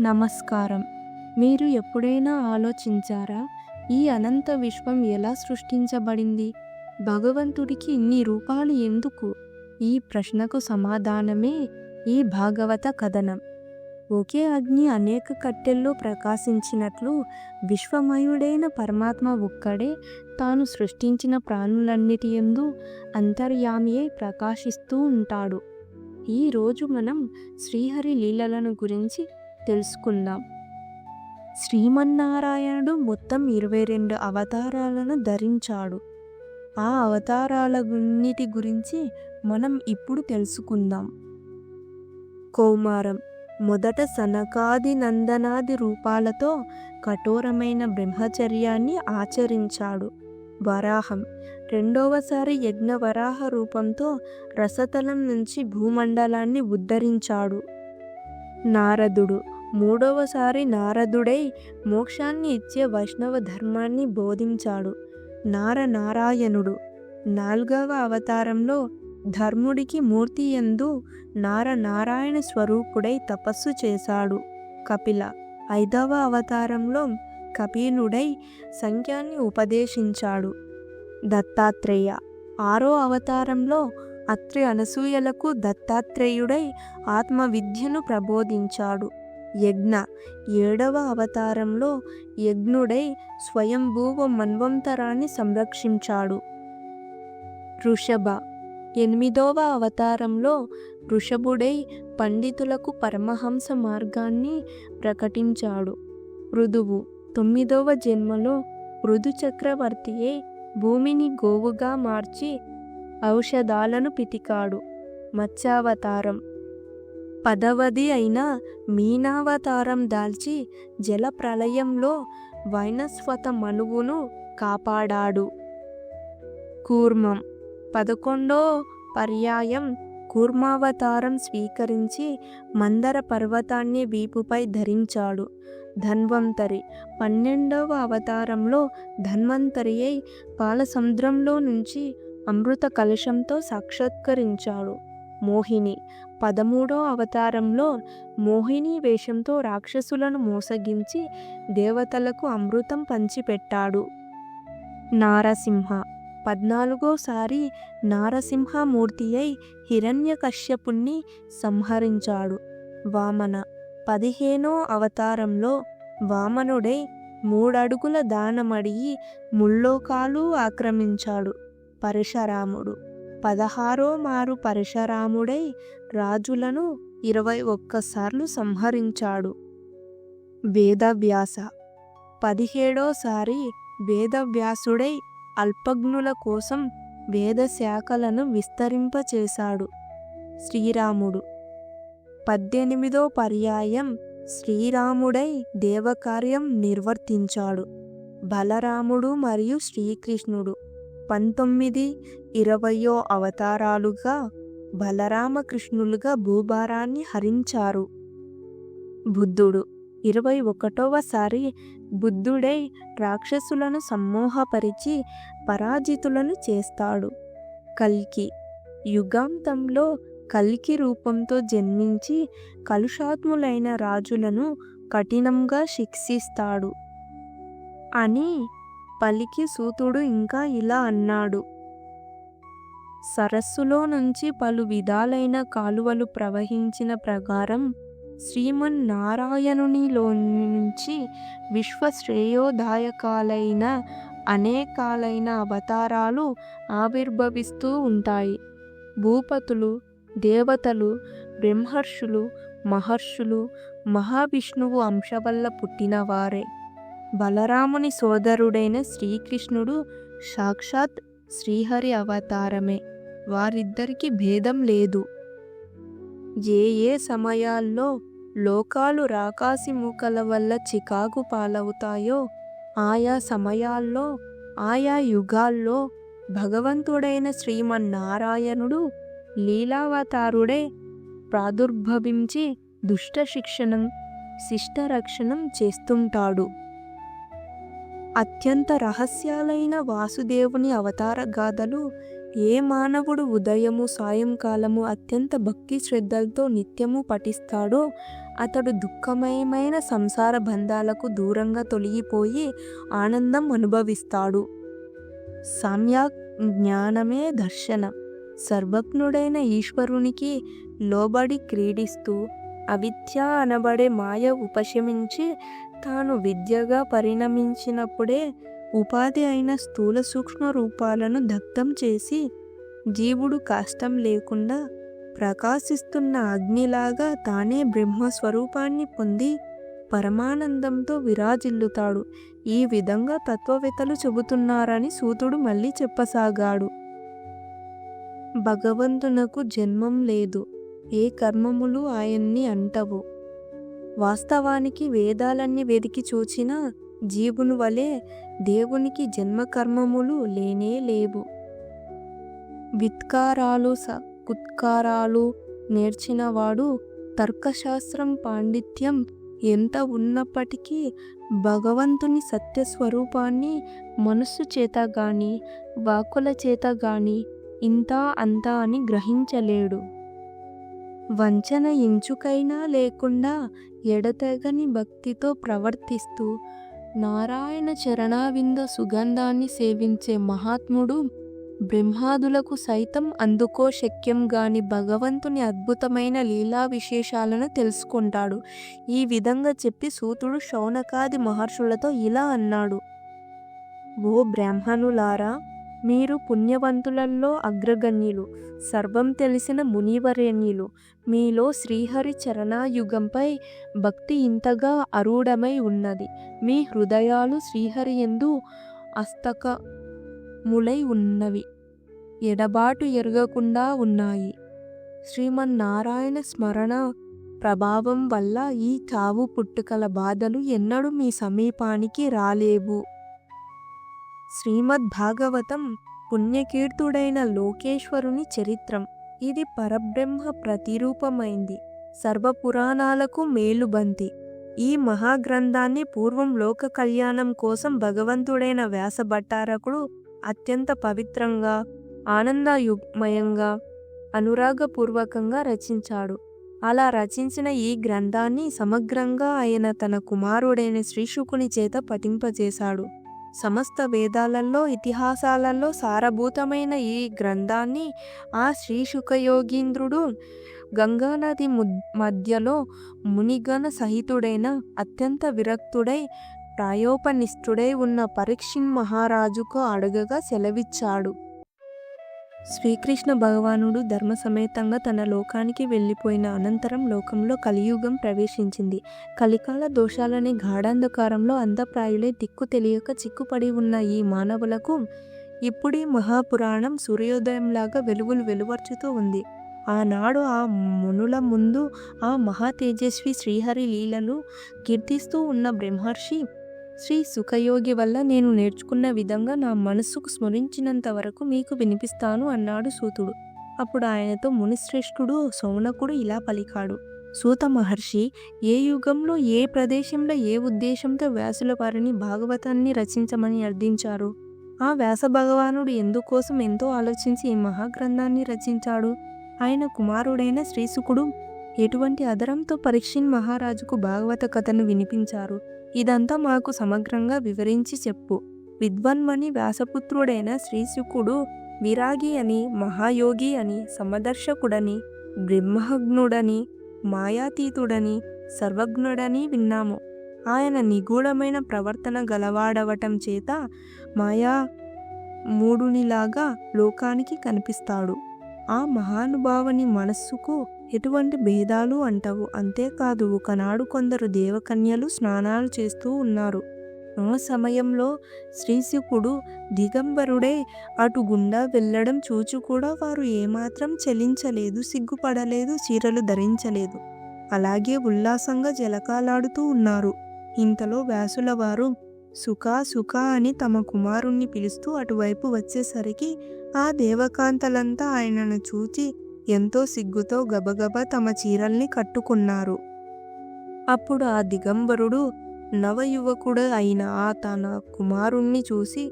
నమస్కారం. మీరు ఎప్పుడైనా ఆలోచించారా ఈ అనంత విశ్వం ఎలా సృష్టించబడింది? భగవంతుడికి ఇన్ని రూపాలు ఎందుకు? ఈ ప్రశ్నకు సమాధానమే ఈ భాగవత కథనం. ఒకే అగ్ని అనేక కట్టెల్లో ప్రకాశించినట్లు విశ్వమయుడైన పరమాత్మ ఒక్కడే తాను సృష్టించిన ప్రాణులన్నిటి యందు అంతర్యామి అయి ప్రకాశిస్తూ ఉంటాడు. ఈరోజు మనం శ్రీహరి లీలలను గురించి తెలుసుకుందాం. శ్రీమన్నారాయణుడు మొత్తం ఇరవై రెండు అవతారాలను ధరించాడు. ఆ అవతారాలన్నిటి గురించి మనం ఇప్పుడు తెలుసుకుందాం. కౌమారం మొదట సనకాది నందనాది రూపాలతో కఠోరమైన బ్రహ్మచర్యాన్ని ఆచరించాడు. వరాహం రెండవసారి యజ్ఞవరాహ రూపంతో రసతలం నుంచి భూమండలాన్ని ఉద్ధరించాడు. నారదుడు మూడవసారి నారదుడై మోక్షాన్ని ఇచ్చే వైష్ణవ ధర్మాన్ని బోధించాడు. నార నారాయణుడు నాల్గవ అవతారంలో ధర్ముడికి మూర్తి యందు నార నారాయణ స్వరూపుడై తపస్సు చేశాడు. కపిల. ఐదవ అవతారంలో కపిలుడై సంఖ్యాన్ని ఉపదేశించాడు. దత్తాత్రేయ. ఆరో అవతారంలో అత్రి అనసూయలకు దత్తాత్రేయుడై ఆత్మవిద్యను ప్రబోధించాడు. యజ్ఞ. ఏడవ అవతారంలో యజ్ఞుడై స్వయంభూవ మన్వంతరాన్ని సంరక్షించాడు. ఋషభ. ఎనిమిదవ అవతారంలో వృషభుడై పండితులకు పరమహంస మార్గాన్ని ప్రకటించాడు. మృదువు తొమ్మిదవ జన్మలో మృదు చక్రవర్తియే భూమిని గోవుగా మార్చి ఔషధాలను పితికాడు. మత్స్యావతారం. పదవది అయిన మీనావతారం దాల్చి జల ప్రళయంలో వైనస్వత మనువును కాపాడాడు. కూర్మం. పదకొండో పర్యాయం కూర్మావతారం స్వీకరించి మందర పర్వతాన్ని వీపుపై ధరించాడు. ధన్వంతరి. పన్నెండవ అవతారంలో ధన్వంతరి అయి పాలసముద్రంలో నుంచి అమృత కలశంతో సాక్షాత్కరించాడు. మోహిని. పదమూడో అవతారంలో మోహిని వేషంతో రాక్షసులను మోసగించి దేవతలకు అమృతం పంచిపెట్టాడు. నారసింహ. పద్నాలుగోసారి నారసింహమూర్తి అయి హిరణ్యకశ్యపుణ్ణి సంహరించాడు. వామన. పదిహేనో అవతారంలో వామనుడై మూడడుగుల దానమడిగి ముల్లోకాలు ఆక్రమించాడు. పరశురాముడు. పదహారో మారు పరశురాముడై రాజులను ఇరవై ఒక్కసార్లు సంహరించాడు. వేదవ్యాస. పదిహేడోసారి వేదవ్యాసుడై అల్పజ్ఞుల కోసం వేదశాఖలను విస్తరింపచేశాడు శ్రీరాముడు. పద్దెనిమిదో పర్యాయం శ్రీరాముడై దేవకార్యం నిర్వర్తించాడు. బలరాముడు మరియు శ్రీకృష్ణుడు. పంతొమ్మిది ఇరవయో అవతారాలుగా బలరామకృష్ణులుగా భూభారాన్ని హరించారు. బుద్ధుడు ఇరవై ఒకటవసారి బుద్ధుడై రాక్షసులను సమ్మోహపరిచి పరాజితులను చేస్తాడు. కల్కి యుగాంతంలో కల్కి రూపంతో జన్మించి కలుషాత్ములైన రాజులను కఠినంగా శిక్షిస్తాడు. అని పలికి సూతుడు ఇంకా ఇలా అన్నాడు. సరస్సులో నుంచి పలు విధాలైన కాలువలు ప్రవహించిన ప్రకారం శ్రీమన్నారాయణునిలో నుంచి విశ్వశ్రేయోదాయకాలైన అనేకాలైన అవతారాలు ఆవిర్భవిస్తూ ఉంటాయి. భూపతులు దేవతలు బ్రహ్మర్షులు మహర్షులు మహావిష్ణువు అంశ వల్ల పుట్టినవారే. బలరాముని సోదరుడైన శ్రీకృష్ణుడు సాక్షాత్ శ్రీహరి అవతారమే. వారిద్దరికి భేదం లేదు. ఏ ఏ సమయాల్లో లోకాలు రాకాసి మూకల వల్ల చికాకు పాలవుతాయో ఆయా సమయాల్లో ఆయా యుగాల్లో భగవంతుడైన శ్రీమన్నారాయణుడు లీలావతారుడే ప్రాదుర్భవించి దుష్ట శిక్షణం శిష్టరక్షణం చేస్తుంటాడు. అత్యంత రహస్యాలైన వాసుదేవుని అవతార గాథలు ఏ మానవుడు ఉదయము సాయంకాలము అత్యంత భక్తి శ్రద్ధలతో నిత్యము పఠిస్తాడో అతడు దుఃఖమయమైన సంసార బంధాలకు దూరంగా తొలగిపోయి ఆనందం అనుభవిస్తాడు. సామ్యా జ్ఞానమే దర్శనం. సర్వజ్ఞుడైన ఈశ్వరునికి లోబడి క్రీడిస్తూ అవిద్య అనబడే మాయ ఉపశమించి తాను విద్యగా పరిణమించినప్పుడే ఉపాధి అయిన స్థూల సూక్ష్మ రూపాలను దగ్ధం చేసి జీవుడు కష్టం లేకుండా ప్రకాశిస్తున్న అగ్నిలాగా తానే బ్రహ్మస్వరూపాన్ని పొంది పరమానందంతో విరాజిల్లుతాడు. ఈ విధంగా తత్వవేత్తలు చెబుతున్నారని సూతుడు మళ్ళీ చెప్పసాగాడు. భగవంతునకు జన్మం లేదు. ఏ కర్మములు ఆయన్ని అంటవు. వాస్తవానికి వేదాలన్నీ వెదికి చూచిన జీవుని వలె దేవునికి జన్మకర్మములు లేనే లేవు. విత్కారాలు స కుత్కారాలు నేర్చినవాడు తర్కశాస్త్రం పాండిత్యం ఎంత ఉన్నప్పటికీ భగవంతుని సత్యస్వరూపాన్ని మనస్సు చేత గాని వాకుల చేత గాని ఇంత అంత అని గ్రహించలేడు. వంచన ఎంచుకైనా లేకుండా ఎడతెగని భక్తితో ప్రవర్తిస్తూ నారాయణ చరణావింద సుగంధాన్ని సేవించే మహాత్ముడు బ్రహ్మాదులకు సైతం అందుకో శక్యం గాని భగవంతుని అద్భుతమైన లీలా విశేషాలను తెలుసుకుంటాడు. ఈ విధంగా చెప్పి సూతుడు శౌనకాది మహర్షులతో ఇలా అన్నాడు. ఓ బ్రాహ్మణులారా మీరు పుణ్యవంతులలో అగ్రగణ్యులు సర్వం తెలిసిన మునివరేణ్యులు. మీలో శ్రీహరి చరణాయుగంపై భక్తి ఇంతగా అరూఢమై ఉన్నది. మీ హృదయాలు శ్రీహరి ఎందు అస్తకములై ఉన్నవి. ఎడబాటు ఎరగకుండా ఉన్నాయి. శ్రీమన్నారాయణ స్మరణ ప్రభావం వల్ల ఈ చావు పుట్టుకల బాధలు ఎన్నడూ మీ సమీపానికి రాలేవు. శ్రీమద్ భాగవతం పుణ్యకీర్తుడైన లోకేశ్వరుని చరిత్రం. ఇది పరబ్రహ్మ ప్రతిరూపమైంది. సర్వపురాణాలకు మేలుబంతి. ఈ మహాగ్రంథాన్ని పూర్వం లోక కళ్యాణం కోసం భగవంతుడైన వ్యాసభట్టారకుడు అత్యంత పవిత్రంగా ఆనందయుగ్మయంగా అనురాగపూర్వకంగా రచించాడు. అలా రచించిన ఈ గ్రంథాన్ని సమగ్రంగా ఆయన తన కుమారుడైన శ్రీశుకుని చేత పఠింపజేశాడు. సమస్త వేదాలలో ఇతిహాసాలలో సారభూతమైన ఈ గ్రంథాన్ని ఆ శ్రీ శుకయోగీంద్రుడు గంగానది మధ్యలో మునిగణ సహితుడైన అత్యంత విరక్తుడై ప్రాయోపనిష్ఠుడై ఉన్న పరీక్షిన్ మహారాజుకు అడగగా సెలవిచ్చాడు. శ్రీకృష్ణ భగవానుడు ధర్మ సమేతంగా తన లోకానికి వెళ్ళిపోయిన అనంతరం లోకంలో కలియుగం ప్రవేశించింది. కలికాల దోషాలనే గాఢాంధకారంలో అంధప్రాయులే దిక్కు తెలియక చిక్కుపడి ఉన్న ఈ మానవులకు ఇప్పుడీ మహాపురాణం సూర్యోదయంలాగా వెలుగులు వెలువర్చుతూ ఉంది. ఆనాడు ఆ మునుల ముందు ఆ మహా తేజస్వి శ్రీహరి లీలను కీర్తిస్తూ ఉన్న బ్రహ్మర్షి శ్రీ సుఖయోగి వల్ల నేను నేర్చుకున్న విధంగా నా మనస్సుకు స్మరించినంత వరకు మీకు వినిపిస్తాను అన్నాడు సూతుడు. అప్పుడు ఆయనతో మునిశ్రేష్ఠుడు సౌనకుడు ఇలా పలికాడు. సూత మహర్షి ఏ యుగంలో ఏ ప్రదేశంలో ఏ ఉద్దేశంతో వ్యాసుల వారిని భాగవతాన్ని రచించమని అర్థించారు? ఆ వ్యాస భగవానుడు ఎందుకోసం ఎంతో ఆలోచించి ఈ మహాగ్రంథాన్ని రచించాడు? ఆయన కుమారుడైన శ్రీసుకుడు ఎటువంటి అదరంతో పరీక్షిన్ మహారాజుకు భాగవత కథను వినిపించారు? ఇదంతా మాకు సమగ్రంగా వివరించి చెప్పు. విద్వన్మణి వ్యాసపుత్రుడైన శ్రీశుకుడు విరాగి అని మహాయోగి అని సమదర్శకుడని బ్రహ్మజ్ఞుడని మాయాతీతుడని సర్వజ్ఞుడని విన్నాము. ఆయన నిగూఢమైన ప్రవర్తన గలవాడవటం చేత మాయా మూడునిలాగా లోకానికి కనిపిస్తాడు. ఆ మహానుభావుని మనస్సుకు ఎటువంటి భేదాలు అంటవు. అంతేకాదు ఒకనాడు కొందరు దేవకన్యలు స్నానాలు చేస్తూ ఉన్నారు. ఆ సమయంలో శ్రీశుకుడు దిగంబరుడే అటు గుండా వెళ్ళడం చూచి కూడా వారు ఏమాత్రం చెలించలేదు సిగ్గుపడలేదు చీరలు ధరించలేదు. అలాగే ఉల్లాసంగా జలకాలాడుతూ ఉన్నారు. ఇంతలో వ్యాసుల వారు సుఖ సుఖ అని తమ కుమారుణ్ణి పిలుస్తూ అటువైపు వచ్చేసరికి ఆ దేవకాంతలంతా ఆయనను చూచి ఎంతో సిగ్గుతో గబగబా తమ చీరల్ని కట్టుకున్నారు. అప్పుడు ఆ దిగంబరుడు నవయువకుడు అయిన ఆ తన కుమారుణ్ణి చూసి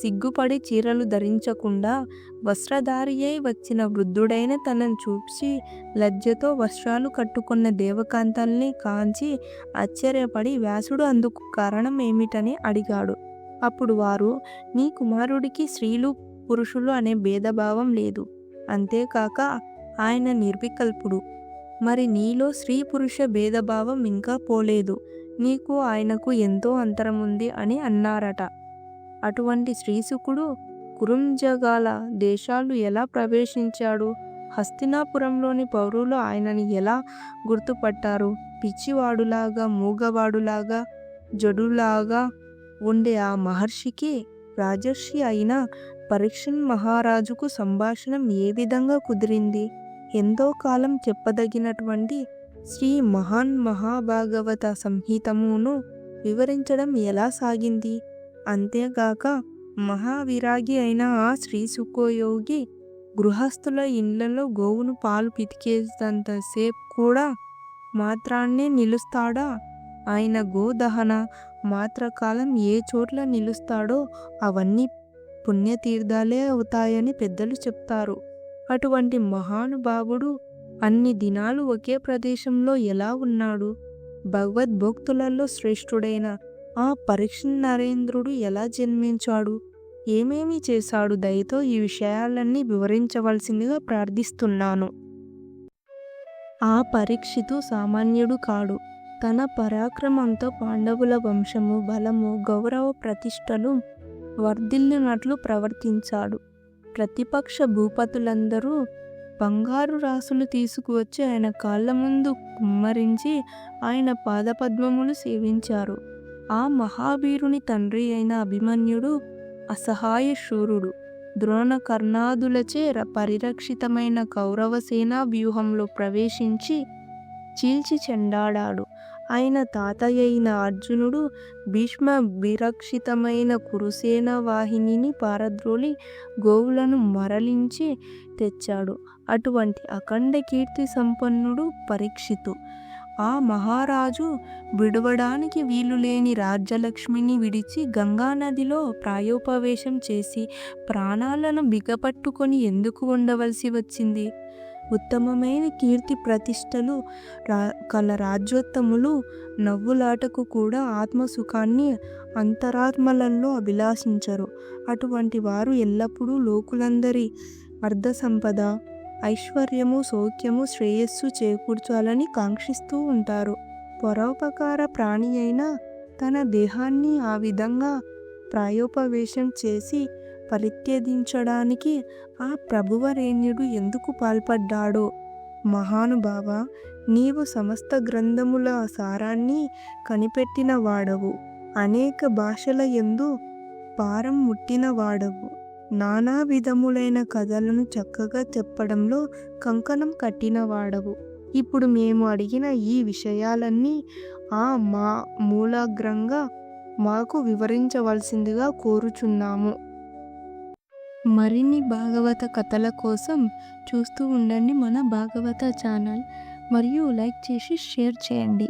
సిగ్గుపడి చీరలు ధరించకుండా వస్త్రధారి అయి వచ్చిన వృద్ధుడైన తనను చూసి లజ్జతో వస్త్రాలు కట్టుకున్న దేవకాంతల్ని కాంచి ఆశ్చర్యపడి వ్యాసుడు అందుకు కారణం ఏమిటని అడిగాడు. అప్పుడు వారు నీ కుమారుడికి స్త్రీలు పురుషులు అనే భేదభావం లేదు. అంతేకాక ఆయన నిర్వికల్పుడు. మరి నీలో స్త్రీ పురుష భేదభావం ఇంకా పోలేదు. నీకు ఆయనకు ఎంతో అంతరం ఉంది అని అన్నారట. అటువంటి శ్రీసుకుడు కురుంజగాల దేశాలు ఎలా ప్రవేశించాడు? హస్తినాపురంలోని పౌరులు ఆయనని ఎలా గుర్తుపట్టారు? పిచ్చివాడులాగా మూగవాడులాగా జడులాగా ఉండే ఆ మహర్షికి రాజర్షి అయిన పరీక్షన్ మహారాజుకు సంభాషణం ఏ విధంగా కుదిరింది? ఎంతో కాలం చెప్పదగినటువంటి శ్రీ మహాన్ మహాభాగవత సంహితమును వివరించడం ఎలా సాగింది? అంతేగాక మహావిరాగి అయిన ఆ శ్రీ సుఖోయోగి గృహస్థుల ఇండ్లలో గోవును పాలు పితికేంతసేపు కూడా మాత్రాన్నే నిలుస్తాడా? ఆయన గోదహన మాత్రకాలం ఏ చోట్ల నిలుస్తాడో అవన్నీ పుణ్యతీర్థాలే అవుతాయని పెద్దలు చెప్తారు. అటువంటి మహానుభావుడు అన్ని దినాలు ఒకే ప్రదేశంలో ఎలా ఉన్నాడు? భగవద్భక్తులలో శ్రేష్ఠుడైన ఆ పరీక్ష నరేంద్రుడు ఎలా జన్మించాడు? ఏమేమి చేశాడు? దయతో ఈ విషయాలన్నీ వివరించవలసిందిగా ప్రార్థిస్తున్నాను. ఆ పరీక్షితు సామాన్యుడు కాడు. తన పరాక్రమంతో పాండవుల వంశము బలము గౌరవ ప్రతిష్టలు వర్ధిల్లినట్లు ప్రవర్తించాడు. ప్రతిపక్ష భూపతులందరూ బంగారు రాసులు తీసుకువచ్చి ఆయన కాళ్ళ ముందు కుమ్మరించి ఆయన పాదపద్మములు సేవించారు. ఆ మహావీరుని తండ్రి అయిన అభిమన్యుడు అసహాయ శూరుడు. ద్రోణ కర్ణాదులచే ర- పరిరక్షితమైన కౌరవసేనా వ్యూహంలో ప్రవేశించి చీల్చి చెండాడాడు. ఆయన తాతయ్య అయిన అర్జునుడు భీష్మ విరక్షితమైన కురుసేన వాహినిని పారద్రోలి గోవులను మరలించి తెచ్చాడు. అటువంటి అఖండ కీర్తి సంపన్నుడు పరీక్షితు. ఆ మహారాజు విడవడానికి వీలులేని రాజ్యలక్ష్మిని విడిచి గంగానదిలో ప్రాయోపవేశం చేసి ప్రాణాలను బిగపట్టుకొని ఎందుకు ఉండవలసి వచ్చింది? ఉత్తమమైన కీర్తి ప్రతిష్టలు రా కల రాజ్యోత్తములు నవ్వులాటకు కూడా ఆత్మసుఖాన్ని అంతరాత్మలలో అభిలాషించరు. అటువంటి వారు ఎల్లప్పుడూ లోకులందరి అర్ధ సంపద ఐశ్వర్యము సౌఖ్యము శ్రేయస్సు చేకూర్చాలని కాంక్షిస్తూ ఉంటారు. పరోపకార ప్రాణి అయిన తన దేహాన్ని ఆ విధంగా ప్రాయోపవేశం చేసి పరిత్యజించడానికి ఆ ప్రభువరేణ్యుడు ఎందుకు పాల్పడ్డాడో? మహానుభావ నీవు సమస్త గ్రంథముల సారాన్ని కనిపెట్టిన వాడవు అనేక భాషల ఎందు పారం ముట్టిన వాడవు నానా విధములైన కథలను చక్కగా చెప్పడంలో కంకణం కట్టిన వాడవు ఇప్పుడు మేము అడిగిన ఈ విషయాలన్నీ ఆ మా మూలాగ్రంగా మాకు వివరించవలసిందిగా కోరుచున్నాము. మరిన్ని భాగవత కథల కోసం చూస్తూ ఉండండి మన భాగవత ఛానల్. మరియు లైక్ చేసి షేర్ చేయండి.